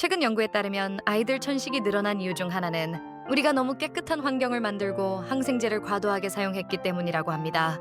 최근 연구에 따르면 아이들 천식이 늘어난 이유 중 하나는 우리가 너무 깨끗한 환경을 만들고 항생제를 과도하게 사용했기 때문이라고 합니다.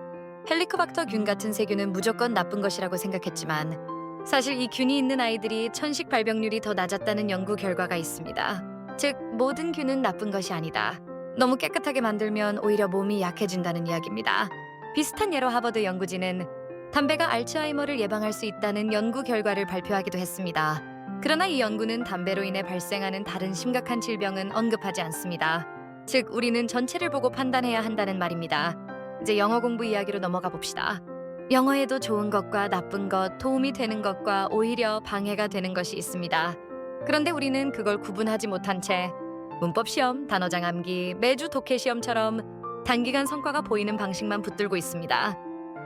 헬리코박터 균 같은 세균은 무조건 나쁜 것이라고 생각했지만 사실 이 균이 있는 아이들이 천식 발병률이 더 낮았다는 연구 결과가 있습니다. 즉 모든 균은 나쁜 것이 아니다. 너무 깨끗하게 만들면 오히려 몸이 약해진다는 이야기입니다. 비슷한 예로 하버드 연구진은 담배가 알츠하이머를 예방할 수 있다는 연구 결과를 발표하기도 했습니다. 그러나 이 연구는 담배로 인해 발생하는 다른 심각한 질병은 언급하지 않습니다. 즉, 우리는 전체를 보고 판단해야 한다는 말입니다. 이제 영어 공부 이야기로 넘어가 봅시다. 영어에도 좋은 것과 나쁜 것, 도움이 되는 것과 오히려 방해가 되는 것이 있습니다. 그런데 우리는 그걸 구분하지 못한 채 문법 시험, 단어장 암기, 매주 독해 시험처럼 단기간 성과가 보이는 방식만 붙들고 있습니다.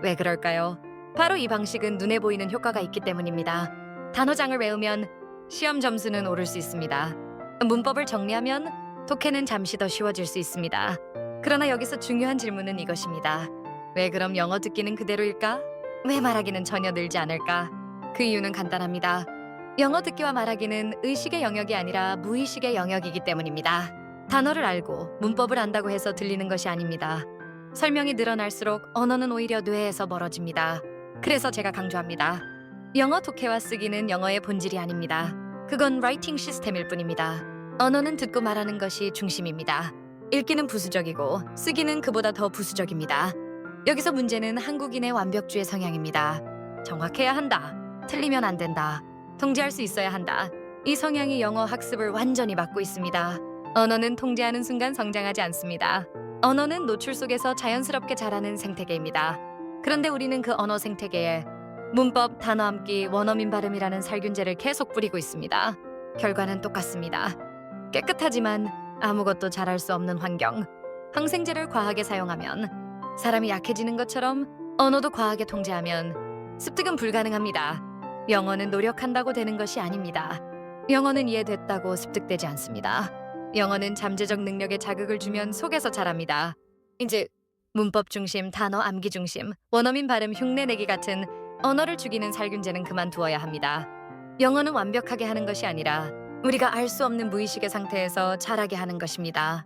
왜 그럴까요? 바로 이 방식은 눈에 보이는 효과가 있기 때문입니다. 단어장을 외우면 시험 점수는 오를 수 있습니다. 문법을 정리하면 독해는 잠시 더 쉬워질 수 있습니다. 그러나 여기서 중요한 질문은 이것입니다. 왜 그럼 영어 듣기는 그대로일까? 왜 말하기는 전혀 늘지 않을까? 그 이유는 간단합니다. 영어 듣기와 말하기는 의식의 영역이 아니라 무의식의 영역이기 때문입니다. 단어를 알고 문법을 안다고 해서 들리는 것이 아닙니다. 설명이 늘어날수록 언어는 오히려 뇌에서 멀어집니다. 그래서 제가 강조합니다. 영어 독해와 쓰기는 영어의 본질이 아닙니다. 그건 라이팅 시스템일 뿐입니다. 언어는 듣고 말하는 것이 중심입니다. 읽기는 부수적이고 쓰기는 그보다 더 부수적입니다. 여기서 문제는 한국인의 완벽주의 성향입니다. 정확해야 한다. 틀리면 안 된다. 통제할 수 있어야 한다. 이 성향이 영어 학습을 완전히 막고 있습니다. 언어는 통제하는 순간 성장하지 않습니다. 언어는 노출 속에서 자연스럽게 자라는 생태계입니다. 그런데 우리는 그 언어 생태계에 문법, 단어 암기, 원어민 발음이라는 살균제를 계속 뿌리고 있습니다. 결과는 똑같습니다. 깨끗하지만 아무것도 잘할 수 없는 환경. 항생제를 과하게 사용하면 사람이 약해지는 것처럼 언어도 과하게 통제하면 습득은 불가능합니다. 영어는 노력한다고 되는 것이 아닙니다. 영어는 이해됐다고 습득되지 않습니다. 영어는 잠재적 능력에 자극을 주면 속에서 자랍니다. 이제 문법 중심, 단어 암기 중심, 원어민 발음 흉내내기 같은 언어를 죽이는 살균제는 그만두어야 합니다. 영어는 완벽하게 하는 것이 아니라 우리가 알 수 없는 무의식의 상태에서 잘하게 하는 것입니다.